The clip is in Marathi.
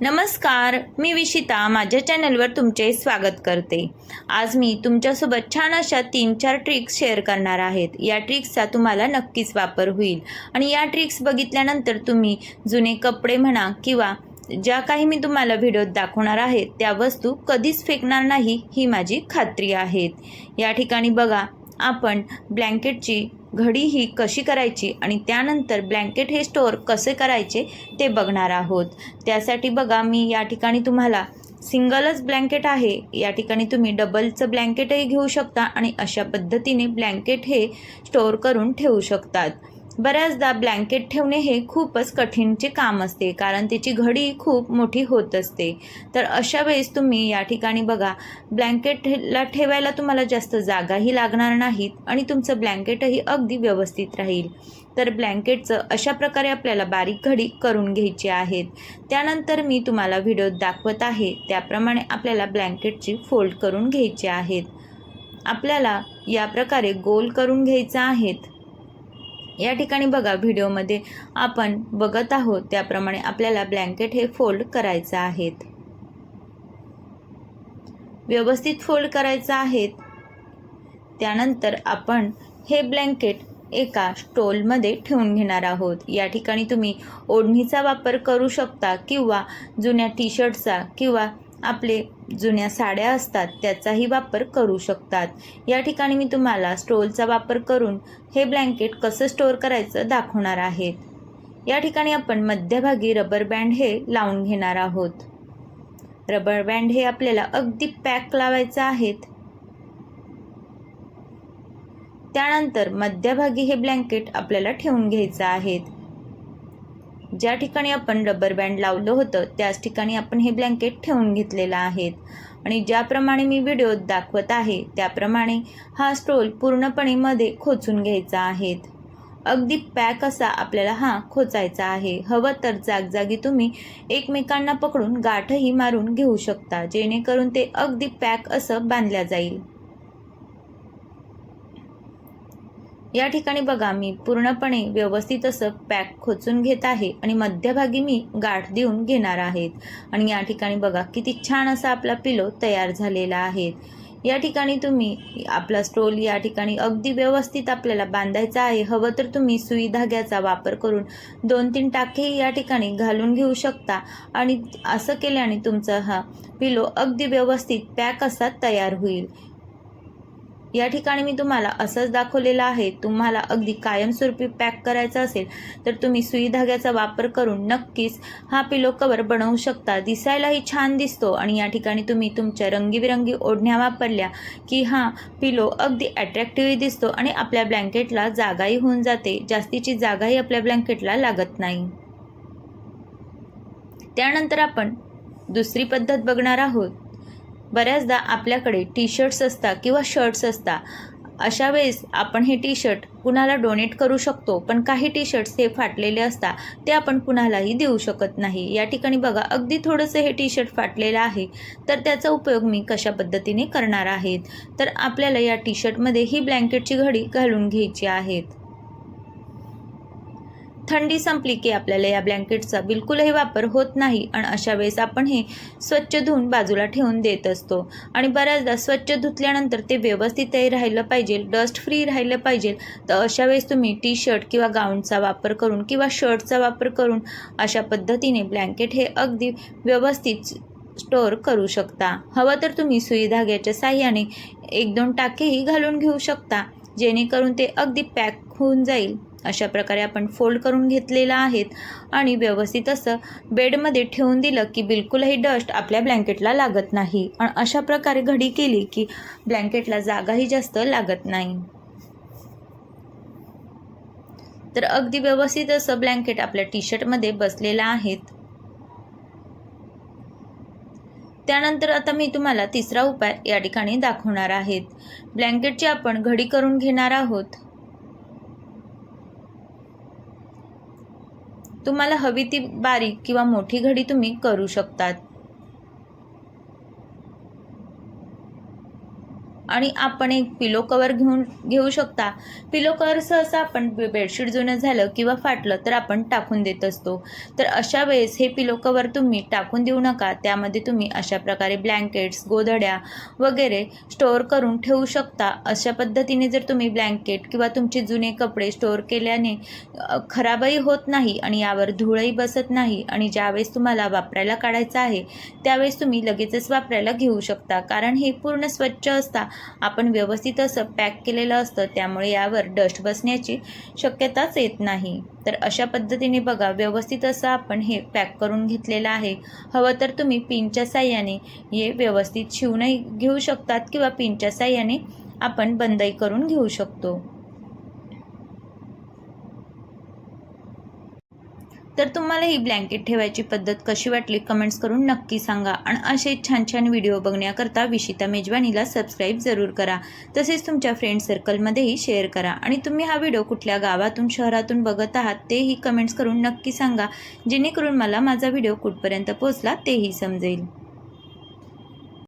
नमस्कार मी विशिता माझ्या चॅनलवर तुमचे स्वागत करते. आज मी तुमच्यासोबत छान अशा तीन चार ट्रिक्स शेअर करणार आहेत. या ट्रिक्सचा तुम्हाला नक्कीच वापर होईल. आणि या ट्रिक्स बघितल्यानंतर तुम्ही जुने कपडे म्हणा किंवा ज्या काही मी तुम्हाला व्हिडिओत दाखवणार आहे त्या वस्तू कधीच फेकणार नाही ही माझी खात्री आहे या ठिकाणी बघा आपण ब्लँकेटची घडी ही कशी करायची आणि त्यानंतर ब्लँकेट हे स्टोअर कसे करायचे ते बघणार आहोत. त्यासाठी बघा मी या ठिकाणी तुम्हाला सिंगलच ब्लँकेट आहे. या ठिकाणी तुम्ही डबलचं ब्लँकेटही घेऊ शकता आणि अशा पद्धतीने ब्लँकेट हे स्टोअर करून ठेवू शकतात. बऱ्याचदा ब्लँकेट ठेवणे हे खूपच कठीणचे काम असते कारण त्याची घडी खूप मोठी होत असते. तर अशा वेळेस तुम्ही या ठिकाणी बघा ब्लँकेटला ठेवायला तुम्हाला जास्त जागाही लागणार नाहीत आणि तुमचं ब्लँकेटही अगदी व्यवस्थित राहील. तर ब्लँकेटचं अशा प्रकारे आपल्याला बारीक घडी करून घ्यायची आहेत. त्यानंतर मी तुम्हाला व्हिडिओत दाखवत आहे त्याप्रमाणे आपल्याला ब्लँकेटची फोल्ड करून घ्यायची आहेत. आपल्याला या प्रकारे गोल करून घ्यायचं आहेत. या ठिकाणी बघा व्हिडिओमध्ये आपण बघत आहोत त्याप्रमाणे आपल्याला ब्लँकेट हे फोल्ड करायचं आहेत. व्यवस्थित फोल्ड करायचं आहेत. त्यानंतर आपण हे ब्लँकेट एका स्टोलमध्ये ठेवून घेणार आहोत. या ठिकाणी तुम्ही ओढणीचा वापर करू शकता किंवा जुन्या टी शर्टचा किंवा आपले जुन्या साड्या असतात त्याचाही वापर करू शकतात. या ठिकाणी मी तुम्हाला स्टोलचा वापर करून हे ब्लँकेट कसं स्टोअर करायचं दाखवणार आहेत या ठिकाणी आपण मध्यभागी रबर बँड हे लावून घेणार आहोत. रबर बँड हे आपल्याला अगदी पॅक लावायचं आहेत त्यानंतर मध्यभागी हे ब्लँकेट आपल्याला ठेवून घ्यायचं आहेत ज्या ठिकाणी आपण रबर बँड लावलं होतं त्याच ठिकाणी आपण हे ब्लँकेट ठेवून घेतलेलं आहेत. आणि ज्याप्रमाणे मी व्हिडिओत दाखवत आहे त्याप्रमाणे हा स्ट्रोल पूर्णपणे मध्ये खोचून घ्यायचा आहेत अगदी पॅक असा आपल्याला हा खोचायचा आहे. हवं तर जागजागी तुम्ही एकमेकांना पकडून गाठही मारून घेऊ शकता जेणेकरून ते अगदी पॅक असं बांधल्या जाईल. या ठिकाणी बघा मी पूर्णपणे व्यवस्थित असं पॅक खोचून घेत आहे आणि मध्यभागी मी गाठ देऊन घेणार आहेत. आणि या ठिकाणी बघा किती छान असा आपला पिलो तयार झालेला आहे. या ठिकाणी तुम्ही आपला स्टोल या ठिकाणी अगदी व्यवस्थित आपल्याला बांधायचा आहे. हवं तर तुम्ही सुई धाग्याचा वापर करून दोन तीन टाकेही या ठिकाणी घालून घेऊ शकता. आणि असं केल्याने तुमचा हा पिलो अगदी व्यवस्थित पॅक असा तयार होईल. या ठिकाणी मी तुम्हाला असंच दाखवलेलं आहे. तुम्हाला अगदी कायमस्वरूपी पॅक करायचा असेल तर तुम्ही सुई धाग्याचा वापर करून नक्कीच हा पिलो कवर बनवू शकता. दिसायलाही छान दिसतो आणि या ठिकाणी तुम्ही तुमच्या रंगीबिरंगी ओढण्या वापरल्या की हा पिलो अगदी अट्रॅक्टिव्ह दिसतो आणि आपल्या ब्लँकेटला जागाही होऊन जाते. जास्तीची जागाही आपल्या ब्लँकेटला लागत नाही. त्यानंतर आपण दुसरी पद्धत बघणार आहोत. बऱ्याचदा आपल्याकडे टी शर्ट्स असतात किंवा शर्ट्स असतात. अशा वेळेस आपण हे टी शर्ट कुणाला डोनेट करू शकतो? पण काही टी शर्ट्स हे फाटलेले असतात ते आपण कुणालाही देऊ शकत नाही. या ठिकाणी बघा अगदी थोडंसं हे टी शर्ट फाटलेलं आहे तर त्याचा उपयोग मी कशा पद्धतीने करणार आहेत तर आपल्याला या टी शर्टमध्ये ही ब्लँकेटची घडी घालून घ्यायची आहेत थंडी संपली की आपल्याला या ब्लँकेटचा बिलकुलही वापर होत नाही. आणि अशा वेळेस आपण हे स्वच्छ धुवून बाजूला ठेवून देत असतो. आणि बऱ्याचदा स्वच्छ धुतल्यानंतर ते व्यवस्थितही राहिलं पाहिजे डस्ट फ्री राहिलं पाहिजे. तर अशा वेळेस तुम्ही टी शर्ट किंवा गाऊनचा वापर करून किंवा शर्टचा वापर करून अशा पद्धतीने ब्लँकेट हे अगदी व्यवस्थित स्टोअर करू शकता. हवं तर तुम्ही सुई धाग्याच्या साह्याने एक दोन टाकेही घालून घेऊ शकता जेणेकरून ते अगदी पॅक होऊन जाईल. अशा प्रकारे आपण फोल्ड करून घेतलेलं आहेत. आणि व्यवस्थित असं बेडमध्ये ठेवून दिलं की बिलकुलही डस्ट आपल्या ब्लँकेटला लागत नाही. आणि अशा प्रकारे घडी केली की ब्लँकेटला जागाही जास्त लागत नाही. तर अगदी व्यवस्थित असं ब्लँकेट आपल्या टी शर्टमध्ये बसलेलं आहेत. त्यानंतर आता मी तुम्हाला तिसरा उपाय या ठिकाणी दाखवणार आहेत. ब्लँकेटची आपण घडी करून घेणार आहोत. तुम्हाला हवी ती बारीक किंवा मोठी घडी तुम्ही करू शकतात. आणि आपण एक पिलो कवर घेऊन घेऊ शकता. पिलो कवर सहसा आपण बेडशीट जुनं झालं किंवा फाटलं तर आपण टाकून देत असतो. तर अशा वेळेस हे पिलो कवर तुम्ही टाकून देऊ नका. त्यामध्ये तुम्ही अशा प्रकारे ब्लँकेट्स गोधड्या वगैरे स्टोअर करून ठेवू शकता. अशा पद्धतीने जर तुम्ही ब्लँकेट किंवा तुमचे जुने कपडे स्टोअर केल्याने खराबही होत नाही आणि यावर धूळही बसत नाही आणि ज्यावेळेस तुम्हाला वापरायला काढायचं आहे त्यावेळेस तुम्ही लगेचच वापरायला घेऊ शकता. कारण हे पूर्ण स्वच्छ असता. आपण व्यवस्थित असं पॅक केलेलं असतं त्यामुळे यावर डस्ट बसण्याची शक्यताच येत नाही. तर अशा पद्धतीने बघा व्यवस्थित असं आपण हे पॅक करून घेतलेलं आहे. हवं तर तुम्ही पिनच्या साह्याने हे व्यवस्थित शिवणही घेऊ शकतात किंवा पिनच्या साह्याने आपण बंदही करून घेऊ शकतो. तर तुम्हाला ही ब्लँकेट ठेवायची पद्धत कशी वाटली कमेंट्स करून नक्की सांगा. आणि असे छान छान व्हिडिओ बघण्याकरता विशिता मेजवानीला सबस्क्राईब जरूर करा. तसेच तुमच्या फ्रेंड सर्कलमध्येही शेअर करा. आणि तुम्ही हा व्हिडिओ कुठल्या गावातून शहरातून बघत आहात तेही कमेंट्स करून नक्की सांगा. जेणेकरून मला माझा व्हिडिओ कुठपर्यंत पोहोचला तेही समजेल.